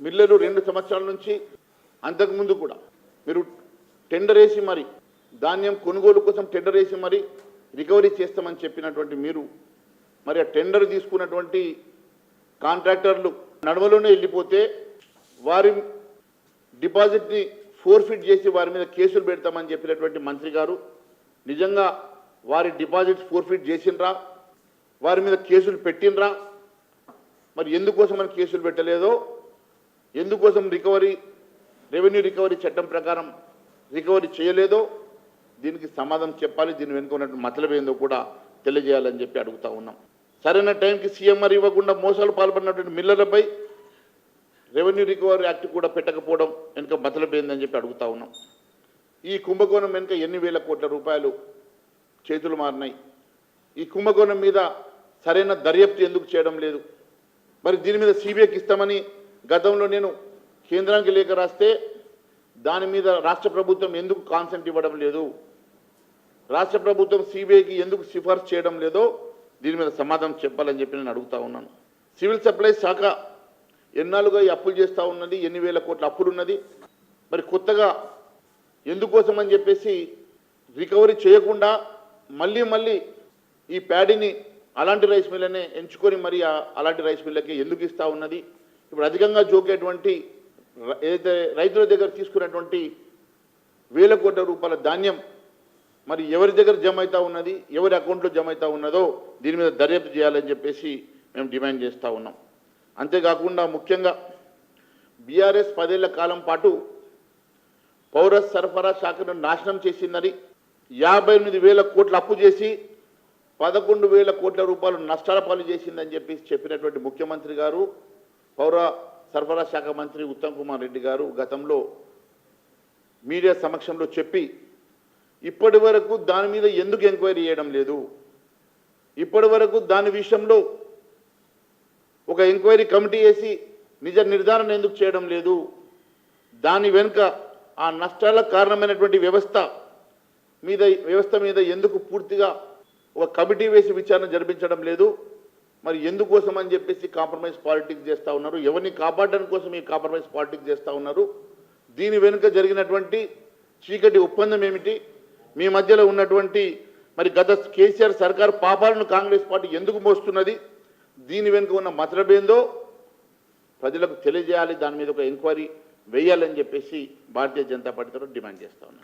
మిల్లరు రెండు సంవత్సరాల నుంచి అంతకుముందు కూడా మీరు టెండర్ వేసి మరి ధాన్యం కొనుగోలు కోసం టెండర్ వేసి మరి రికవరీ చేస్తామని చెప్పినటువంటి మీరు మరి ఆ టెండర్ తీసుకున్నటువంటి కాంట్రాక్టర్లు నడవలోనే వెళ్ళిపోతే వారి డిపాజిట్ని ఫోర్ఫిట్ చేసి వారి మీద కేసులు పెడతామని చెప్పినటువంటి మంత్రి గారు నిజంగా వారి డిపాజిట్ ఫోర్ఫిట్ చేసిండ్రా? వారి మీద కేసులు పెట్టిండ్రా? మరి ఎందుకోసం మనం కేసులు పెట్టలేదో ఎందుకోసం రికవరీ రెవెన్యూ రికవరీ చట్టం ప్రకారం రికవరీ చేయలేదో దీనికి సమాధానం చెప్పాలి. దీని వెనుక ఉన్నటువంటి మతలబ్ ఏందో కూడా తెలియజేయాలని చెప్పి అడుగుతా ఉన్నాం. సరైన టైంకి సీఎంఆర్ ఇవ్వకుండా మోసాలు పాల్పడినటువంటి మిల్లర్లపై రెవెన్యూ రికవరీ యాక్ట్ కూడా పెట్టకపోవడం వెనుక మతలబ్ ఏందని చెప్పి అడుగుతా ఉన్నాం. ఈ కుంభకోణం వెనుక ఎన్ని వేల కోట్ల రూపాయలు చేతులు మారినాయి. ఈ కుంభకోణం మీద సరైన దర్యాప్తు ఎందుకు చేయడం లేదు? మరి దీని మీద సిబిఐకి ఇస్తామని గతంలో నేను కేంద్రానికి లేఖ రాస్తే దాని మీద రాష్ట్ర ప్రభుత్వం ఎందుకు కాన్సెంట్ ఇవ్వడం లేదు? రాష్ట్ర ప్రభుత్వం సిబిఐకి ఎందుకు సిఫార్సు చేయడం లేదో దీని మీద సమాధానం చెప్పాలని చెప్పి నేను అడుగుతా ఉన్నాను. సివిల్ సప్లైస్ శాఖ ఎన్నాళ్ళుగా ఈ అప్పులు చేస్తూ ఉన్నది? ఎన్ని వేల కోట్ల అప్పులు ఉన్నది? మరి కొత్తగా ఎందుకోసం అని చెప్పేసి రికవరీ చేయకుండా మళ్ళీ మళ్ళీ ఈ ప్యాడీని అలాంటి రైస్ మిల్లనే ఎంచుకొని మరి ఆ అలాంటి రైస్ మిల్లకి ఎందుకు ఇస్తూ ఉన్నది? ఇప్పుడు అధికంగా జోకేటువంటి ఏదైతే రైతుల దగ్గర తీసుకున్నటువంటి వేల కోట్ల రూపాయల ధాన్యం మరి ఎవరి దగ్గర జమ అవుతా ఉన్నది ఎవరి అకౌంట్లో జమ అవుతా ఉన్నదో దీని మీద దర్యాప్తు చేయాలని చెప్పేసి మేము డిమాండ్ చేస్తూ ఉన్నాం. అంతేకాకుండా ముఖ్యంగా బీఆర్ఎస్ పదేళ్ళ కాలం పాటు పౌర సరఫరా శాఖను నాశనం చేసిందని యాభై ఎనిమిది వేల కోట్లు అప్పు చేసి పదకొండు వేల కోట్ల రూపాయలు నష్టాల పాలు చేసిందని చెప్పేసి చెప్పినటువంటి ముఖ్యమంత్రి గారు పౌర సరఫరా శాఖ మంత్రి ఉత్తమ్ కుమార్ రెడ్డి గారు గతంలో మీడియా సమక్షంలో చెప్పి ఇప్పటి వరకు దాని మీద ఎందుకు ఎంక్వైరీ చేయడం లేదు? ఇప్పటి వరకు దాని విషయంలో ఒక ఎంక్వైరీ కమిటీ వేసి నిజ నిర్ధారణ ఎందుకు చేయడం లేదు? దాని వెనుక ఆ నష్టాలకు కారణమైనటువంటి వ్యవస్థ మీద వ్యవస్థ మీద ఎందుకు పూర్తిగా ఒక కమిటీ వేసి విచారణ జరిపించడం లేదు? మరి ఎందుకోసం అని చెప్పేసి కాంప్రమైజ్ పాలిటిక్స్ చేస్తూ ఉన్నారు? ఎవరిని కాపాడడం కోసం ఈ కాంప్రమైజ్ పాలిటిక్స్ చేస్తూ ఉన్నారు? దీని వెనుక జరిగినటువంటి చీకటి ఒప్పందం ఏమిటి? మీ మధ్యలో ఉన్నటువంటి మరి గత కేసీఆర్ సర్కార్ పాపాలను కాంగ్రెస్ పార్టీ ఎందుకు మోస్తున్నది? దీని వెనుక ఉన్న మతలబేందో ప్రజలకు తెలియజేయాలి దాని మీద ఒక ఎంక్వైరీ వేయాలని చెప్పేసి భారతీయ జనతా పార్టీ తరఫు డిమాండ్ చేస్తా ఉన్నాను